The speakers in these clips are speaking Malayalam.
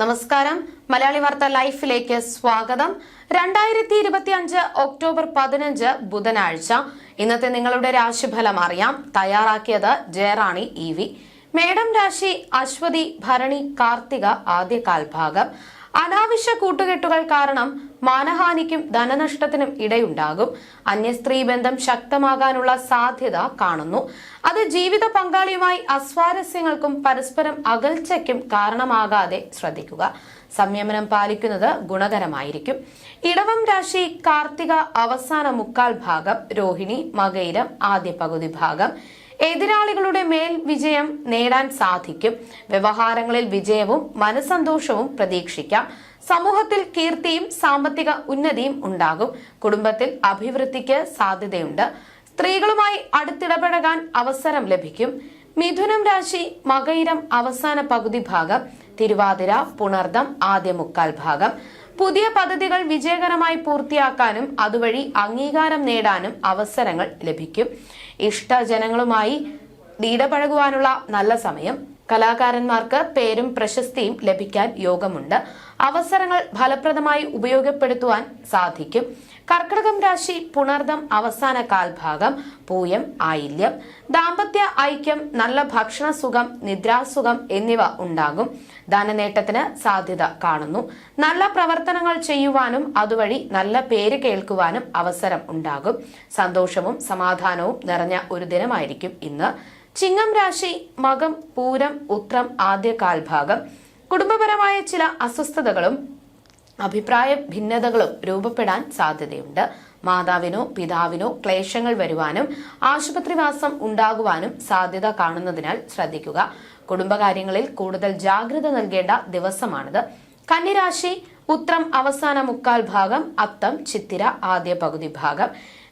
നമസ്കാരം. മലയാളി വാർത്ത ലൈഫിലേക്ക് സ്വാഗതം. രണ്ടായിരത്തി ഇരുപത്തി അഞ്ച് ഒക്ടോബർ പതിനഞ്ച് ബുധനാഴ്ച. ഇന്നത്തെ നിങ്ങളുടെ രാശിഫലം അറിയാം. തയ്യാറാക്കിയത് ജയറാണി ഇ വി. മേഡം രാശി അശ്വതി ഭരണി കാർത്തിക ആദ്യ കാൽഭാഗം അനാവശ്യ കൂട്ടുകെട്ടുകൾ കാരണം മാനഹാനിക്കും ധനനഷ്ടത്തിനും ഇടയുണ്ടാകും. അന്യ സ്ത്രീ ബന്ധം ശക്തമാകാനുള്ള സാധ്യത കാണുന്നു. അത് ജീവിത പങ്കാളിയുമായി അസ്വാരസ്യങ്ങൾക്കും പരസ്പരം അകൽച്ചയ്ക്കും കാരണമാകാതെ ശ്രദ്ധിക്കുക. സംയമനം പാലിക്കുന്നത് ഗുണകരമായിരിക്കും. ഇടവം രാശി കാർത്തിക അവസാന മുക്കാൽ ഭാഗം രോഹിണി മകയിരം ആദ്യ പകുതി ഭാഗം. എതിരാളികളുടെ മേൽ വിജയം നേടാൻ സാധിക്കും. വ്യവഹാരങ്ങളിൽ വിജയവും മനസന്തോഷവും പ്രതീക്ഷിക്കാം. സമൂഹത്തിൽ കീർത്തിയും സാമ്പത്തിക ഉന്നതിയും ഉണ്ടാകും. കുടുംബത്തിൽ അഭിവൃദ്ധിക്ക് സാധ്യതയുണ്ട്. സ്ത്രീകളുമായി അടുത്തിടപഴകാൻ അവസരം ലഭിക്കും. മിഥുനം രാശി മകയിരം അവസാന പകുതി ഭാഗം തിരുവാതിര പുണർദം ആദ്യ മുക്കാൽ ഭാഗം. പുതിയ പദ്ധതികൾ വിജയകരമായി പൂർത്തിയാക്കാനും അതുവഴി അംഗീകാരം നേടാനും അവസരങ്ങൾ ലഭിക്കും. ഇഷ്ടജനങ്ങളുമായി ഇടപഴകുവാനുള്ള നല്ല സമയം. കലാകാരന്മാർക്ക് പേരും പ്രശസ്തിയും ലഭിക്കാൻ യോഗമുണ്ട്. അവസരങ്ങൾ ഫലപ്രദമായി ഉപയോഗപ്പെടുത്തുവാൻ സാധിക്കും. കർക്കിടകം രാശി പുണർദം അവസാന കാൽഭാഗം പൂയം ആയില്യം ദാമ്പത്യ ഐക്യം നല്ല ഭക്ഷണ സുഖം നിദ്രാസുഖം എന്നിവ ഉണ്ടാകും. ധനനേട്ടത്തിന് സാധ്യത കാണുന്നു. നല്ല പ്രവർത്തനങ്ങൾ ചെയ്യുവാനും അതുവഴി നല്ല പേര് കേൾക്കുവാനും അവസരം ഉണ്ടാകും. സന്തോഷവും സമാധാനവും നിറഞ്ഞ ഒരു ദിനമായിരിക്കും ഇന്ന്. ചിങ്ങം രാശി മകം പൂരം ഉത്രം ആദ്യ കാൽഭാഗം. കുടുംബപരമായ ചില അസ്വസ്ഥതകളും അഭിപ്രായ ഭിന്നതകളും രൂപപ്പെടാൻ സാധ്യതയുണ്ട്. മാതാവിനോ പിതാവിനോ ക്ലേശങ്ങൾ വരുവാനും ആശുപത്രിവാസം ഉണ്ടാകുവാനും സാധ്യത കാണുന്നതിനാൽ ശ്രദ്ധിക്കുക. കുടുംബകാര്യങ്ങളിൽ കൂടുതൽ ജാഗ്രത നൽകേണ്ട ദിവസമാണിത്. കന്നിരാശി ഉത്രം അവസാന മുക്കാൽ ഭാഗം അത്തം ചിത്തിര ആദ്യ പകുതി ഭാഗം.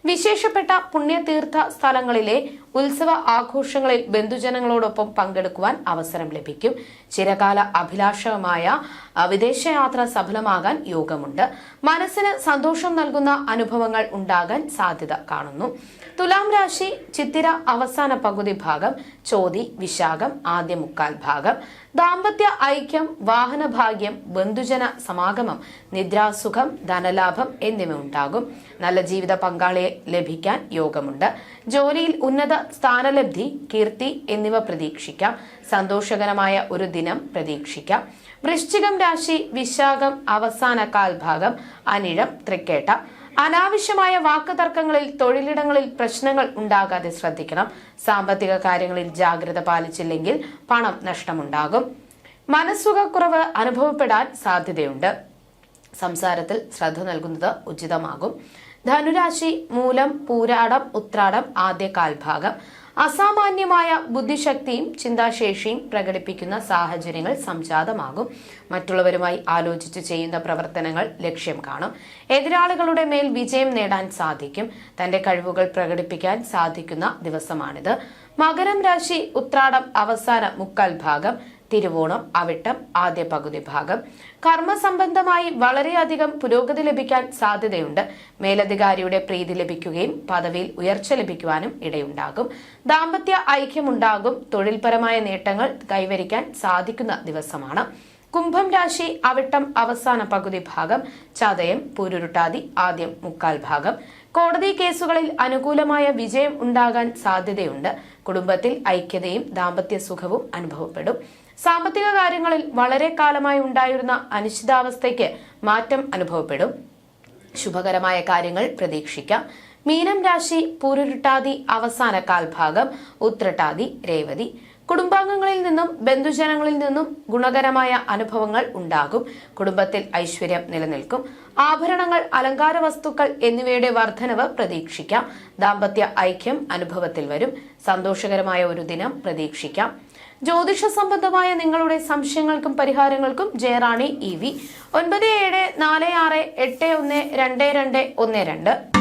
വിശേഷപ്പെട്ട പുണ്യതീർത്ഥ സ്ഥലങ്ങളിലെ ഉത്സവ ആഘോഷങ്ങളിൽ ബന്ധുജനങ്ങളോടൊപ്പം പങ്കെടുക്കുവാൻ അവസരം ലഭിക്കും. ചിരകാല അഭിലാഷമായ വിദേശയാത്ര സഫലമാകാൻ യോഗമുണ്ട്. മനസ്സിന് സന്തോഷം നൽകുന്ന അനുഭവങ്ങൾ ഉണ്ടാകാൻ സാധ്യത കാണുന്നു. തുലാം രാശി ചിത്തിര അവസാന പകുതി ഭാഗം ചോതി വിശാഖം ആദ്യ മുക്കാൽ ഭാഗം. ദാമ്പത്യ ഐക്യം വാഹനഭാഗ്യം ബന്ധുജന സമാഗമം നിദ്രാസുഖം ധനലാഭം എന്നിവ ഉണ്ടാകും. നല്ല ജീവിത പങ്കാളിയെ ലഭിക്കാൻ യോഗമുണ്ട്. ജോലിയിൽ ഉന്നത സ്ഥാനലബ്ധി കീർത്തി എന്നിവ പ്രതീക്ഷിക്കാം. സന്തോഷകരമായ ഒരു ദിനം പ്രതീക്ഷിക്കാം. വൃശ്ചികം രാശി വിശാഖം അവസാന കാൽഭാഗം അനിഴം തൃക്കേട്ട. അനാവശ്യമായ വാക്കുതർക്കങ്ങളിൽ തൊഴിലിടങ്ങളിൽ പ്രശ്നങ്ങൾ ഉണ്ടാകാതെ ശ്രദ്ധിക്കണം. സാമ്പത്തിക കാര്യങ്ങളിൽ ജാഗ്രത പാലിച്ചില്ലെങ്കിൽ പണം നഷ്ടമുണ്ടാകും. മനസ്സുഖക്കുറവ് അനുഭവപ്പെടാൻ സാധ്യതയുണ്ട്. സംസാരത്തിൽ ശ്രദ്ധ നൽകുന്നത് ഉചിതമാകും. ധനുരാശി മൂലം പൂരാടം ഉത്രാടം ആദ്യ കാൽഭാഗം. അസാമാന്യമായ ബുദ്ധിശക്തിയും ചിന്താശേഷിയും പ്രകടിപ്പിക്കുന്ന സാഹചര്യങ്ങൾ സംജാതമാകും. മറ്റുള്ളവരുമായി ആലോചിച്ച് ചെയ്യുന്ന പ്രവർത്തനങ്ങൾ ലക്ഷ്യം കാണും. എതിരാളികളുടെ മേൽ വിജയം നേടാൻ സാധിക്കും. തന്റെ കഴിവുകൾ പ്രകടിപ്പിക്കാൻ സാധിക്കുന്ന ദിവസമാണിത്. മകരം രാശി ഉത്രാടം അവസാന മുക്കാൽ ഭാഗം. തിരുവോണം അവിട്ടം ആദ്യ പകുതി ഭാഗം. കർമ്മസംബന്ധമായി വളരെയധികം പുരോഗതി ലഭിക്കാൻ സാധ്യതയുണ്ട്. മേലധികാരിയുടെ പ്രീതി ലഭിക്കുകയും പദവിയിൽ ഉയർച്ച ലഭിക്കുവാനും ഇടയുണ്ടാകും. ദാമ്പത്യ ഐക്യമുണ്ടാകും. തൊഴിൽപരമായ നേട്ടങ്ങൾ കൈവരിക്കാൻ സാധിക്കുന്ന ദിവസമാണ്. കുംഭം രാശി അവിട്ടം അവസാന പകുതി ഭാഗം. ചതയം പൂരുരുട്ടാതി ആദ്യം മുക്കാൽ ഭാഗം. കോടതി കേസുകളിൽ അനുകൂലമായ വിജയം ഉണ്ടാകാൻ സാധ്യതയുണ്ട്. കുടുംബത്തിൽ ഐക്യതയും ദാമ്പത്യ സുഖവും അനുഭവപ്പെടും. സാമ്പത്തിക കാര്യങ്ങളിൽ വളരെ കാലമായി ഉണ്ടായിരുന്ന അനിശ്ചിതാവസ്ഥയ്ക്ക് മാറ്റം അനുഭവപ്പെടും. ശുഭകരമായ കാര്യങ്ങൾ പ്രതീക്ഷിക്കാം. മീനം രാശി പൂരുരുട്ടാതി അവസാന കാൽഭാഗം ഉത്രട്ടാതി രേവതി. കുടുംബാംഗങ്ങളിൽ നിന്നും ബന്ധുജനങ്ങളിൽ നിന്നും ഗുണകരമായ അനുഭവങ്ങൾ ഉണ്ടാകും. കുടുംബത്തിൽ ഐശ്വര്യം നിലനിൽക്കും. ആഭരണങ്ങൾ അലങ്കാര വസ്തുക്കൾ എന്നിവയുടെ വർധനവ് പ്രതീക്ഷിക്കാം. ദാമ്പത്യ ഐക്യം അനുഭവത്തിൽ വരും. സന്തോഷകരമായ ഒരു ദിനം പ്രതീക്ഷിക്കാം. ജ്യോതിഷ സംബന്ധമായ നിങ്ങളുടെ സംശയങ്ങൾക്കും പരിഹാരങ്ങൾക്കും ജയറാണി ഇ വി. ഒൻപത് ഏഴ് നാല് ആറ് എട്ട് ഒന്ന് രണ്ട് രണ്ട് ഒന്ന് രണ്ട്.